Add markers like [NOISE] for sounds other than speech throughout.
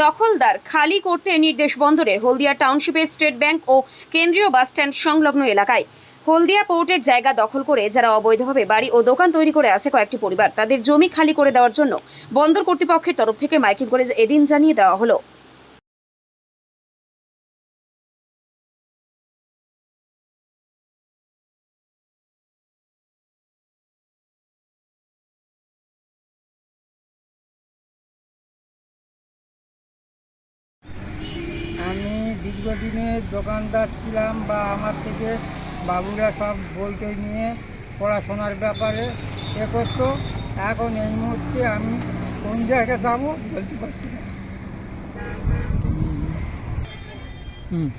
দখলদার খালি করতে নির্দেশ বন্দরের হলদিয়া টাউনশিপের স্টেট ব্যাংক ও কেন্দ্রীয় বাসস্ট্যান্ড সংলগ্ন এলাকায়। হলদিয়া পোর্টের জায়গা দখল করে যারা অবৈধভাবে বাড়ি ও দোকান তৈরি করে আছে কয়েকটি পরিবার, তাদের জমি খালি করে দেওয়ার জন্য বন্দর কর্তৃপক্ষের তরফ থেকে মাইকিং করে এদিন জানিয়ে দেওয়া হলো। দীর্ঘদিনের দোকানদার ছিলাম বা আমার থেকে বাবুরা সব বই টই নিয়ে পড়াশোনার ব্যাপারে এ করতো। এখন এই মুহূর্তে আমি কোন জায়গায় যাব বলতে পারছি না। হুম।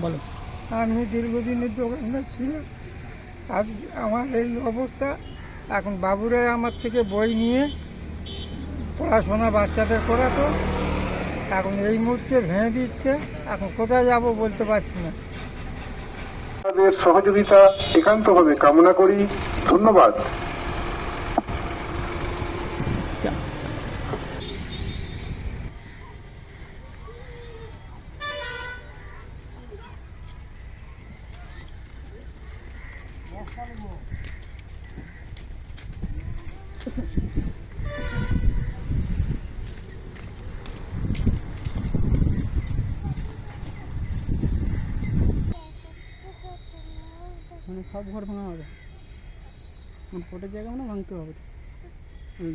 বলো। আমি দীর্ঘদিনের দোকানদার ছিলাম। আজ আমার এই অবস্থা। এখন বাবুরাই আমার থেকে বই নিয়ে পড়াশোনা বাচ্চাদের করাতো। এখন এই মুহূর্তে ভেঙে দিচ্ছে এখন কোথায় যাব বলতে পারছি না। আপনাদের সহযোগিতা একান্তভাবে কামনা করি ধন্যবাদ। চা [LAUGHS] মানে সব ঘর ভাঙা হবে। মানে কোটের জায়গা মানে ভাঙতে হবে।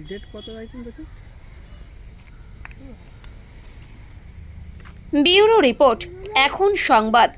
ডেট কত আইটেম আছে ব্যুরো রিপোর্ট, এখন সংবাদ।